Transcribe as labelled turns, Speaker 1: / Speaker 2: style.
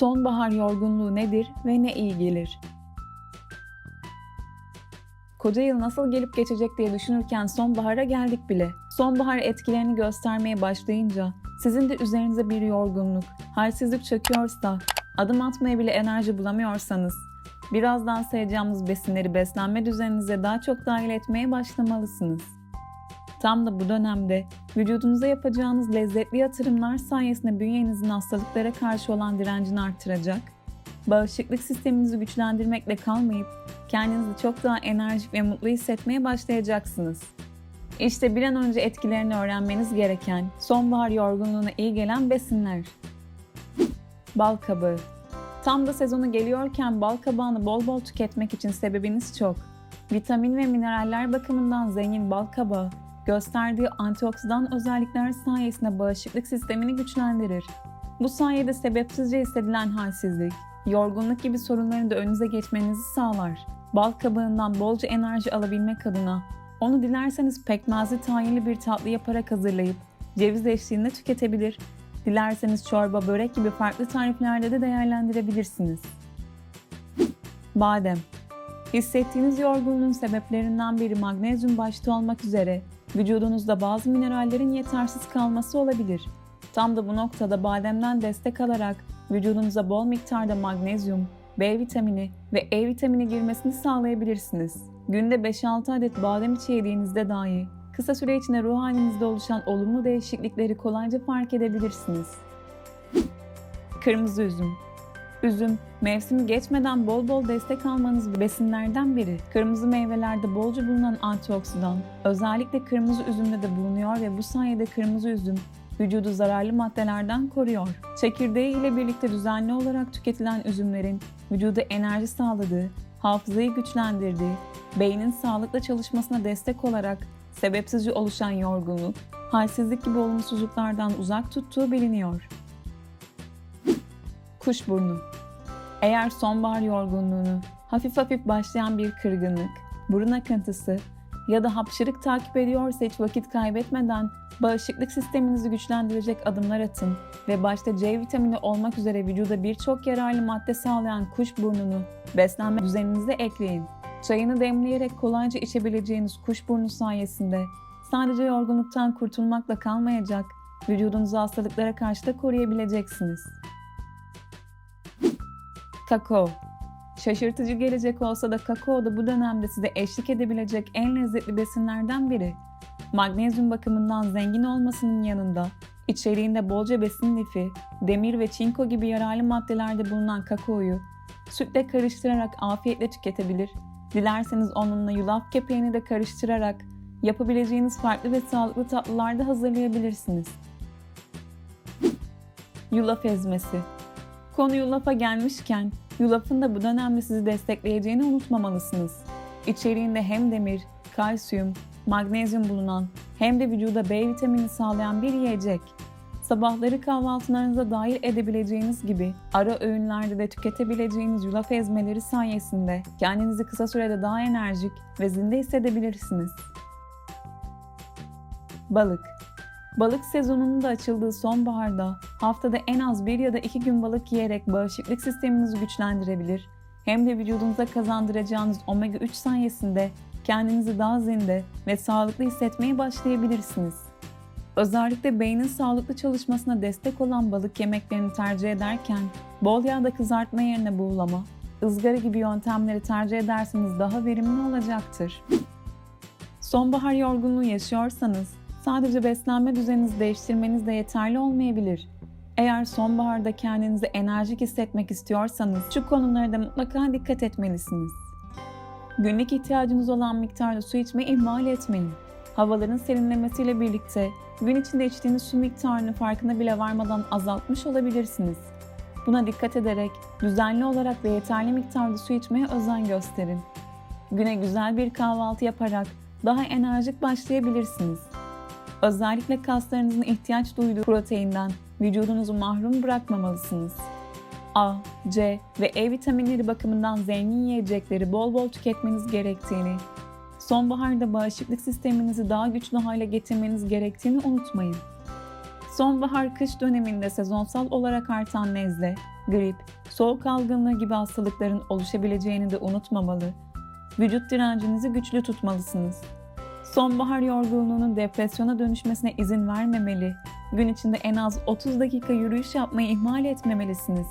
Speaker 1: Sonbahar yorgunluğu nedir ve ne iyi gelir? Koca yıl nasıl gelip geçecek diye düşünürken sonbahara geldik bile. Sonbahar etkilerini göstermeye başlayınca sizin de üzerinize bir yorgunluk, halsizlik çöküyorsa, adım atmaya bile enerji bulamıyorsanız, birazdan sayacağımız besinleri beslenme düzeninize daha çok dahil etmeye başlamalısınız. Tam da bu dönemde vücudunuza yapacağınız lezzetli yatırımlar sayesinde bünyenizin hastalıklara karşı olan direncini artıracak, bağışıklık sisteminizi güçlendirmekle kalmayıp kendinizi çok daha enerjik ve mutlu hissetmeye başlayacaksınız. İşte bir an önce etkilerini öğrenmeniz gereken, sonbahar yorgunluğuna iyi gelen besinler. Bal kabağı. Tam da sezonu geliyorken bal kabağını bol bol tüketmek için sebebiniz çok. Vitamin ve mineraller bakımından zengin bal kabağı, gösterdiği antioksidan özellikler sayesinde bağışıklık sistemini güçlendirir. Bu sayede sebepsizce hissedilen halsizlik, yorgunluk gibi sorunların da önünüze geçmenizi sağlar. Bal kabağından bolca enerji alabilmek adına onu dilerseniz pekmezli tahinli bir tatlı yaparak hazırlayıp ceviz eşliğinde tüketebilir. Dilerseniz çorba, börek gibi farklı tariflerde de değerlendirebilirsiniz. Badem Hissettiğiniz yorgunluğun sebeplerinden biri magnezyum başta olmak üzere vücudunuzda bazı minerallerin yetersiz kalması olabilir. Tam da bu noktada bademden destek alarak vücudunuza bol miktarda magnezyum, B vitamini ve E vitamini girmesini sağlayabilirsiniz. Günde 5-6 adet badem içi yediğinizde dahi kısa süre içinde ruh halinizde oluşan olumlu değişiklikleri kolayca fark edebilirsiniz. Kırmızı üzüm Üzüm, mevsimi geçmeden bol bol destek almanız besinlerden biri. Kırmızı meyvelerde bolca bulunan antioksidan, özellikle kırmızı üzümde de bulunuyor ve bu sayede kırmızı üzüm vücudu zararlı maddelerden koruyor. Çekirdeği ile birlikte düzenli olarak tüketilen üzümlerin vücuda enerji sağladığı, hafızayı güçlendirdiği, beynin sağlıklı çalışmasına destek olarak sebepsizce oluşan yorgunluk, halsizlik gibi olumsuzluklardan uzak tuttuğu biliniyor. Kuşburnu Eğer sonbahar yorgunluğunu, hafif hafif başlayan bir kırgınlık, burun akıntısı ya da hapşırık takip ediyorsa hiç vakit kaybetmeden bağışıklık sisteminizi güçlendirecek adımlar atın ve başta C vitamini olmak üzere vücuda birçok yararlı madde sağlayan kuşburnunu beslenme düzeninize ekleyin. Çayını demleyerek kolayca içebileceğiniz kuşburnu sayesinde sadece yorgunluktan kurtulmakla kalmayacak, vücudunuzu hastalıklara karşı da koruyabileceksiniz. Kakao Şaşırtıcı gelecek olsa da kakao da bu dönemde size eşlik edebilecek en lezzetli besinlerden biri. Magnezyum bakımından zengin olmasının yanında içeriğinde bolca besin lifi, demir ve çinko gibi yararlı maddelerde bulunan kakaoyu sütle karıştırarak afiyetle tüketebilir. Dilerseniz onunla yulaf kepeğini de karıştırarak yapabileceğiniz farklı ve sağlıklı tatlılar da hazırlayabilirsiniz. Yulaf ezmesi Konu yulafa gelmişken yulafın da bu dönemde sizi destekleyeceğini unutmamalısınız. İçeriğinde hem demir, kalsiyum, magnezyum bulunan hem de vücuda B vitamini sağlayan bir yiyecek. Sabahları kahvaltılarınıza dahil edebileceğiniz gibi ara öğünlerde de tüketebileceğiniz yulaf ezmeleri sayesinde kendinizi kısa sürede daha enerjik ve zinde hissedebilirsiniz. Balık Balık sezonunun da açıldığı sonbaharda haftada en az bir ya da iki gün balık yiyerek bağışıklık sisteminizi güçlendirebilir, hem de vücudunuza kazandıracağınız omega 3 sayesinde kendinizi daha zinde ve sağlıklı hissetmeye başlayabilirsiniz. Özellikle beynin sağlıklı çalışmasına destek olan balık yemeklerini tercih ederken bol yağda kızartma yerine buğulama, ızgara gibi yöntemleri tercih ederseniz daha verimli olacaktır. Sonbahar yorgunluğu yaşıyorsanız sadece beslenme düzeninizi değiştirmeniz de yeterli olmayabilir. Eğer sonbaharda kendinizi enerjik hissetmek istiyorsanız şu konulara da mutlaka dikkat etmelisiniz. Günlük ihtiyacınız olan miktarda su içmeyi ihmal etmeyin. Havaların serinlemesiyle birlikte gün içinde içtiğiniz su miktarını farkına bile varmadan azaltmış olabilirsiniz. Buna dikkat ederek düzenli olarak ve yeterli miktarda su içmeye özen gösterin. Güne güzel bir kahvaltı yaparak daha enerjik başlayabilirsiniz. Özellikle kaslarınızın ihtiyaç duyduğu proteinden vücudunuzu mahrum bırakmamalısınız. A, C ve E vitaminleri bakımından zengin yiyecekleri bol bol tüketmeniz gerektiğini, sonbaharda bağışıklık sisteminizi daha güçlü hale getirmeniz gerektiğini unutmayın. Sonbahar kış döneminde sezonsal olarak artan nezle, grip, soğuk algınlığı gibi hastalıkların oluşabileceğini de unutmamalı. Vücut direncinizi güçlü tutmalısınız. Sonbahar yorgunluğunun depresyona dönüşmesine izin vermemeli. Gün içinde en az 30 dakika yürüyüş yapmayı ihmal etmemelisiniz.